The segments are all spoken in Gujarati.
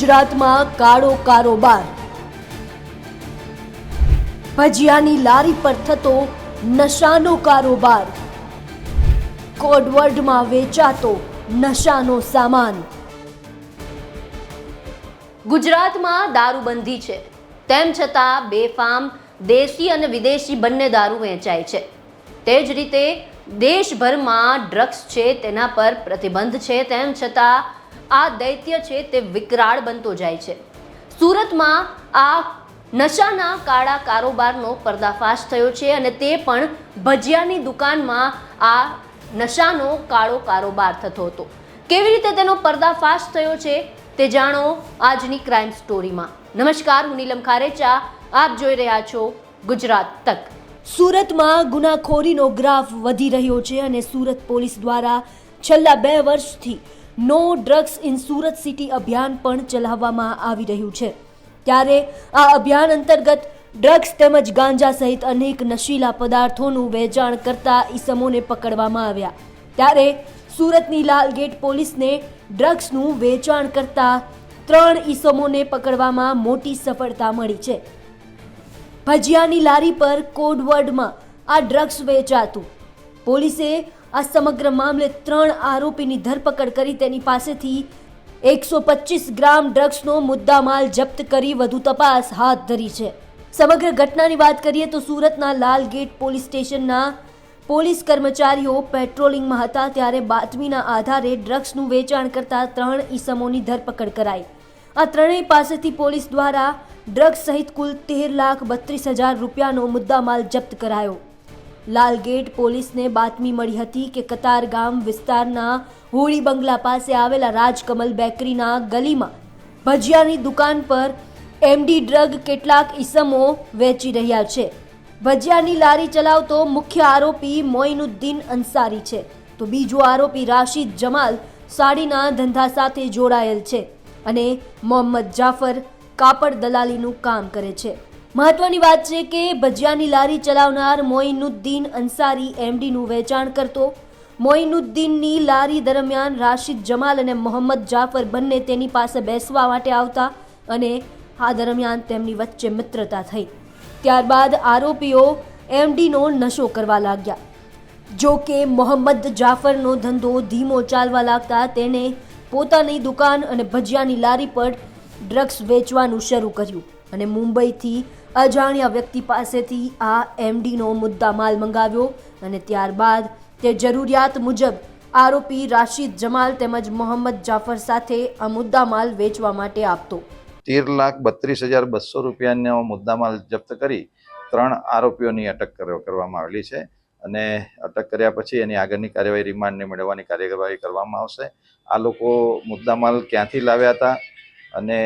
ગુજરાતમાં કાળો કારોબાર. ભજીયાની લારી પર થતો નશાનો કારોબાર. કોડવર્ડમાં વેચાતો નશાનો સામાન. ગુજરાતમાં દારૂબંધી છે. તેમ છતાં બેફામ દેશી અને વિદેશી બંને દારૂ વેચાય છે. તે જ રીતે દેશભરમાં ડ્રગ્સ છે તેના પર પ્રતિબંધ છે. તેમ છતાં આ દૈત્ય છે તે વિકરાળ બનતો જાય છે. સુરતમાં આ નશાના કાળા કારોબારનો પર્દાફાશ થયો છે અને તે પણ ભજીયાની દુકાનમાં આ નશાનો કાળો કારોબાર થતો હતો. કેવી રીતે તેનો પર્દાફાશ થયો છે તે જાણો આજની ક્રાઇમ સ્ટોરીમાં. નમસ્કાર, હું નીલમ ખારેચા. આપ જોઈ રહ્યા છો ગુજરાત તક. સુરતમાં ગુનાખોરીનો ગ્રાફ વધી રહ્યો છે અને સુરત પોલીસ દ્વારા છેલ્લા બે વર્ષથી no drugs in Surat city અભિયાન પણ ચલાવવામાં આવી રહ્યું છે. ત્યારે આ અભિયાન અંતર્ગત ડ્રગ્સ તેમજ ગાંજા સહિત અનેક નશીલા પદાર્થોનું વેચાણ કરતા ઈસમોને પકડવામાં આવ્યા. ત્યારે સુરતની લાલગેટ પોલીસને ડ્રગ્સનું વેચાણ કરતા ત્રણ ઈસમોને પકડવામાં મોટી સફળતા મળી છે. ભજીયાની લારી પર કોડવર્ડમાં આ ડ્રગ્સ વેચાતું. પોલીસે આ સમગ્ર મામલે ત્રણ આરોપીની ધરપકડ કરી તેની પાસેથી એકસો પચીસ ગ્રામ ડ્રગ્સનો મુદ્દામાલ જપ્ત કરી વધુ તપાસ હાથ ધરી છે. સમગ્ર ઘટનાની વાત કરીએ તો સુરતના લાલ ગેટ પોલીસ સ્ટેશનના પોલીસ કર્મચારીઓ પેટ્રોલિંગમાં હતા ત્યારે બાતમીના આધારે ડ્રગ્સનું વેચાણ કરતા ત્રણ ઈસમોની ધરપકડ કરાઈ. આ ત્રણેય પાસેથી પોલીસ દ્વારા ડ્રગ્સ સહિત કુલ તેર લાખ બત્રીસ હજાર રૂપિયાનો મુદ્દામાલ જપ્ત કરાયો. લાલગેટ પોલીસને બાતમી મળી હતી કે કતાર ગામ વિસ્તારના હોળી બંગલા પાસે આવેલા રાજકમલ બેકરીના ગલીમાં ભજીયાની દુકાન પર એમડી ડ્રગ કેટલાક ઈસમો વેચી રહ્યા છે. ભજીયાની લારી ચલાવતો મુખ્ય આરોપી મોઇનુદ્દીન અંસારી છે. તો બીજો આરોપી રાશિદ જમાલ સાડીના ધંધા સાથે જોડાયેલ છે અને મોહમ્મદ જાફર કાપડ દલાલીનું કામ કરે છે. મહત્વની વાત છે કે ભજીયાની લારી ચલાવનાર મોઇનુદ્દીન અંસારી એમડીનું વેચાણ કરતો. મોઇનુદ્દીનની લારી દરમિયાન રાશિદ જમાલ અને મોહમ્મદ જાફર બંને તેની પાસે બેસવા માટે આવતા અને આ દરમિયાન તેમની વચ્ચે મિત્રતા થઈ. ત્યારબાદ આરોપીઓ એમડીનો નશો કરવા લાગ્યા. જો કે મોહમ્મદ જાફરનો ધંધો ધીમો ચાલવા લાગતા તેણે પોતાની દુકાન અને ભજીયાની લારી પર ડ્રગ્સ વેચવાનું શરૂ કર્યું અને મુંબઈથી અજાણ્યા વ્યક્તિ પાસેથી આ એમડીનો મુદ્દા માલ મંગાવ્યો અને ત્યારબાદ તે જરૂરિયાત મુજબ આરોપી રાશિદ જમાલ તેમજ મોહમ્મદ જાફર સાથે આ મુદ્દા માલ વેચવા માટે આપતો. તેર લાખ બત્રીસ હજાર બસો રૂપિયાનો મુદ્દામાલ જપ્ત કરી ત્રણ આરોપીઓની અટક કરવામાં આવેલી છે અને અટક કર્યા પછી એની આગળની કાર્યવાહી રિમાન્ડને મેળવવાની કાર્યવાહી કરવામાં આવશે. આ લોકો મુદ્દામાલ ક્યાંથી લાવ્યા હતા અને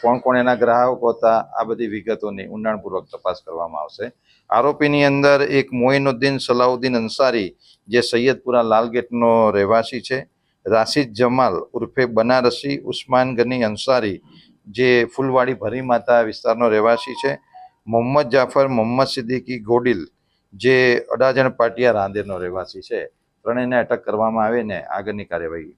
કોણ કોણ એના ગ્રાહકો હતા, આ બધી વિગતોની ઊંડાણપૂર્વક તપાસ કરવામાં આવશે. આરોપીની અંદર એક મોઇનુદ્દીન સલાઉદ્દીન અંસારી, જે સૈયદપુરા લાલગેટનો રહેવાસી છે. રાશિદ જમાલ ઉર્ફે બનારસી, ઉસ્માન ગની અંસારી, જે ફૂલવાડી ભરી માતા વિસ્તારનો રહેવાસી છે. મોહમ્મદ જાફર, મોહમ્મદ સિદ્દીકી ગોડિલ, જે અડાજણ પાટિયા રાંદેરનો રહેવાસી છે. ત્રણેયને અટક કરવામાં આવીને આગળની કાર્યવાહી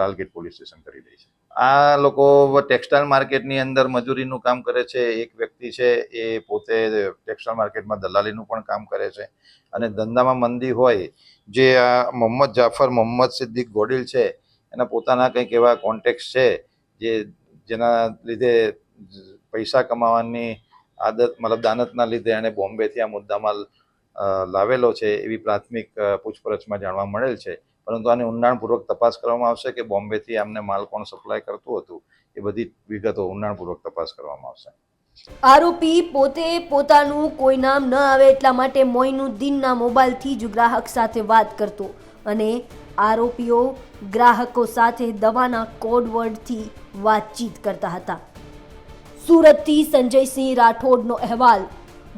લાલગેટ પોલીસ સ્ટેશન કરી રહી છે. આ લોકો ટેક્સટાઇલ માર્કેટની અંદર મજૂરીનું કામ કરે છે. એક વ્યક્તિ છે એ પોતે ટેક્સટાઇલ માર્કેટમાં દલાલીનું પણ કામ કરે છે. અને ધંધામાં મંદી હોય જે આ મોહમ્મદ જાફર મોહમ્મદ સિદ્દીક ગોડિલ છે, એના પોતાના કંઈક એવા કોન્ટેક્ટ છે જે જેના લીધે પૈસા કમાવાની આદત, મતલબ દાનતના લીધે એણે બોમ્બેથી આ મુદ્દામાલ લાવેલો છે એવી પ્રાથમિક પૂછપરછમાં જાણવા મળેલ છે. પરંતુ આની ઊંડાણપૂર્વક તપાસ કરવામાં આવશે કે બોમ્બેથી આમને માલ કોણ સપ્લાય કરતું હતું, એ બધી વિગતો ઊંડાણપૂર્વક તપાસ કરવામાં આવશે. આરોપી પોતે પોતાનું કોઈ નામ ન આવે એટલા માટે મોઇનુદ્દીનના મોબાઈલથી જ ગ્રાહક સાથે વાત કરતો અને આરોપીઓ ગ્રાહકો સાથે દવાના કોડવર્ડથી વાતચીત કરતા હતા. સુરતથી સંજયસિંહ રાઠોડનો અહેવાલ,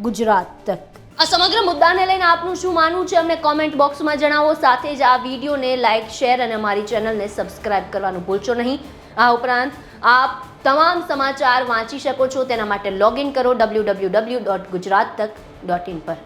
ગુજરાત. તક આ સમગ્ર મુદ્દાને લઈને આપનું શું માનવું છે અમને કોમેન્ટ બોક્સમાં જણાવો. સાથે જ આ વિડીયોને લાઇક શેર અને અમારી ચેનલને સબસ્ક્રાઇબ કરવાનું ભૂલશો નહીં. આ ઉપરાંત આપ તમામ સમાચાર વાંચી શકો છો. તેના માટે લોગિન કરો W W W dot Gujarat Tak dot in પર.